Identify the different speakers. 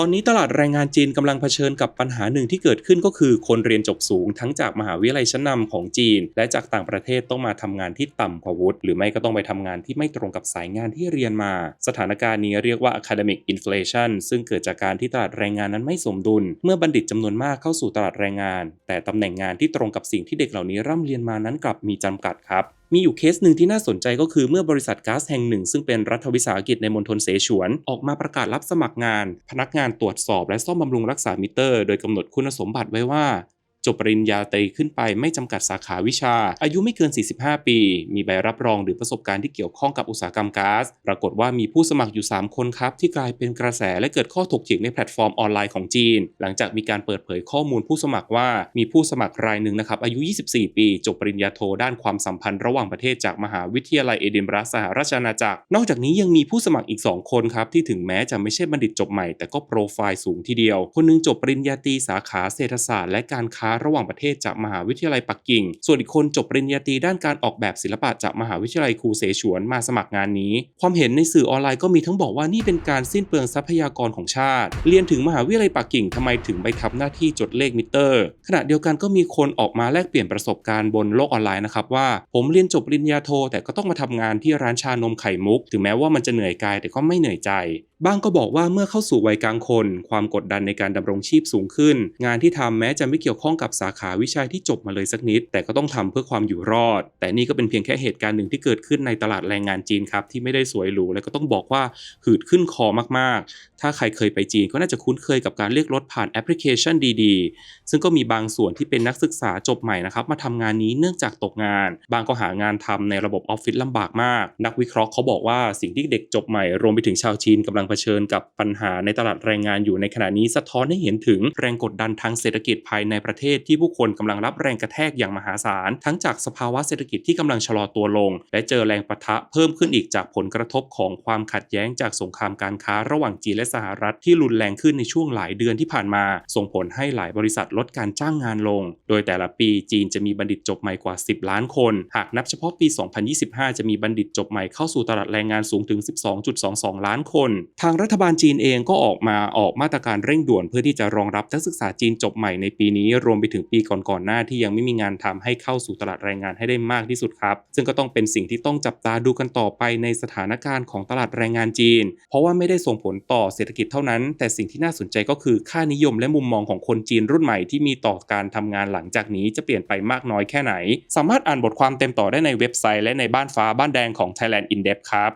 Speaker 1: ตอนนี้ตลาดแรงงานจีนกำลังเผชิญกับปัญหาหนึ่งที่เกิดขึ้นก็คือคนเรียนจบสูงทั้งจากมหาวิทยาลัยชั้นนำของจีน และจากต่างประเทศต้องมาทำงานที่ต่ำกว่าวุฒิหรือไม่ก็ต้องไปทำงานที่ไม่ตรงกับสายงานที่เรียนมา สถานการณ์นี้เรียกว่า academic inflation ซึ่งเกิดจากการที่ตลาดแรงงานนั้นไม่สมดุล เมื่อบัณฑิตจำนวนมากเข้าสู่ตลาดแรงงาน แต่ตำแหน่งงานที่ตรงกับสิ่งที่เด็กเหล่านี้ร่ำเรียนมานั้นกลับมีจำกัดครับ มีอยู่เคสหนึ่งที่น่าสนใจก็คือเมื่อบริษัทก๊าซแห่งหนึ่ง ซึ่งเป็นรัฐวิสาหกิจในมณฑลเสฉวน ออกมาประกาศรับสมัครงาน พนักงานตรวจสอบและซ่อมบำรุงรักษามิเตอร์ โดยกำหนดคุณสมบัติไว้ว่า จบปริญญาตรีขึ้นไปไม่จำกัดสาขาวิชา อายุไม่เกิน 45 ปี มีใบรับรองหรือประสบการณ์ที่เกี่ยวข้องกับอุตสาหกรรมก๊าซ ปรากฏว่ามีผู้สมัครอยู่ 3 คนครับ ที่กลายเป็นกระแสและเกิดข้อถกเถียงในแพลตฟอร์มออนไลน์ของจีน หลังจากมีการเปิดเผยข้อมูลผู้สมัครว่ามีผู้สมัครรายหนึ่งนะครับอายุ 24 ปี จบปริญญาโทด้านความสัมพันธ์ระหว่างประเทศจากมหาวิทยาลัยเอดินบะระสหราชอาณาจักร นอกจากนี้ยังมีผู้สมัครอีก 2 คนครับที่ถึงแม้จะไม่ใช่บัณฑิตจบใหม่แต่ก็โปรไฟล์สูงทีเดียว คนหนึงจบปริญญาตรีสาขาเศรษฐศาสตร์และการค้าระหว่างประเทศจากมหาวิทยาลัยปักกิ่ง ส่วนอีกคนจบปริญญาตรีด้านการออกแบบศิลปะจากมหาวิทยาลัยคูเสฉวนมาสมัครงานนี้ ความเห็นในสื่อออนไลน์ก็มีทั้งบอกว่านี่เป็นการสิ้นเปลืองทรัพยากรของชาติ เรียนถึงมหาวิทยาลัยปักกิ่งทำไมถึงไปทำหน้าที่จดเลขมิเตอร์ ขณะเดียวกันก็มีคนออกมาแลกเปลี่ยนประสบการณ์บนโลกออนไลน์นะครับว่า ผมเรียนจบปริญญาโทแต่ก็ต้องมาทำงานที่ร้านชานมไข่มุก ถึงแม้ว่ามันจะเหนื่อยกายแต่ก็ไม่เหนื่อยใจบางก็บอกว่าเมื่อเข้าสู่วัยกลางคน ความกดดันในการดำรงชีพสูงขึ้น งานที่ทำแม้จะไม่เกี่ยวข้องกับสาขาวิชาที่จบมาเลยสักนิด แต่ก็ต้องทำเพื่อความอยู่รอด แต่นี่ก็เป็นเพียงแค่เหตุการณ์หนึ่งที่เกิดขึ้นในตลาดแรงงานจีนครับที่ไม่ได้สวยหรูและก็ต้องบอกว่าหืดขึ้นคอมากๆ ถ้าใครเคยไปจีนก็น่าจะคุ้นเคยกับการเรียกรถผ่านแอปพลิเคชันดีๆ ซึ่งก็มีบางส่วนที่เป็นนักศึกษาจบใหม่นะครับมาทำงานนี้เนื่องจากตกงาน บางก็หางานทำในระบบออฟฟิศลำบากมาก นักวิเคราะห์เขาบอกว่าสิ่งที่เด็กจบใหม่รวมไปถึงชาวจีนกำลังเผชิญกับปัญหาในตลาดแรงงานอยู่ในขณะนี้สะท้อนให้เห็นถึงแรงกดดันทางเศรษฐกิจภายในประเทศที่ผู้คนกำลังรับแรงกระแทกอย่างมหาศาล ทั้งจากสภาวะเศรษฐกิจที่กำลังชะลอตัวลง และเจอแรงปะทะเพิ่มขึ้นอีกจากผลกระทบของความขัดแย้งจากสงครามการค้าระหว่างจีนและสหรัฐที่รุนแรงขึ้นในช่วงหลายเดือนที่ผ่านมา ส่งผลให้หลายบริษัทลดการจ้างงานลง โดยแต่ละปีจีนจะมีบัณฑิตจบใหม่กว่า 10 ล้านคน หากนับเฉพาะปี 2025 จะมีบัณฑิตจบใหม่เข้าสู่ตลาดแรงงานสูงถึง 12.22 ล้านคนทางรัฐบาลจีนเองก็ออกมาออกมาตรการเร่งด่วน เพื่อที่จะรองรับนักศึกษาจีนจบใหม่ในปีนี้รวมไปถึงปีก่อนๆหน้าที่ยังไม่มีงานทำให้เข้าสู่ตลาดแรงงานให้ได้มากที่สุดครับ ซึ่งก็ต้องเป็นสิ่งที่ต้องจับตาดูกันต่อไปในสถานการณ์ของตลาดแรงงานจีน เพราะว่าไม่ได้ส่งผลต่อเศรษฐกิจเท่านั้น แต่สิ่งที่น่าสนใจก็คือค่านิยมและมุมมองของคนจีนรุ่นใหม่ที่มีต่อการทำงานหลังจากนี้จะเปลี่ยนไปมากน้อยแค่ไหน สามารถอ่านบทความเต็มต่อได้ในเว็บไซต์และในบ้านฟ้าบ้านแดงของ Thailand in Depth ครับ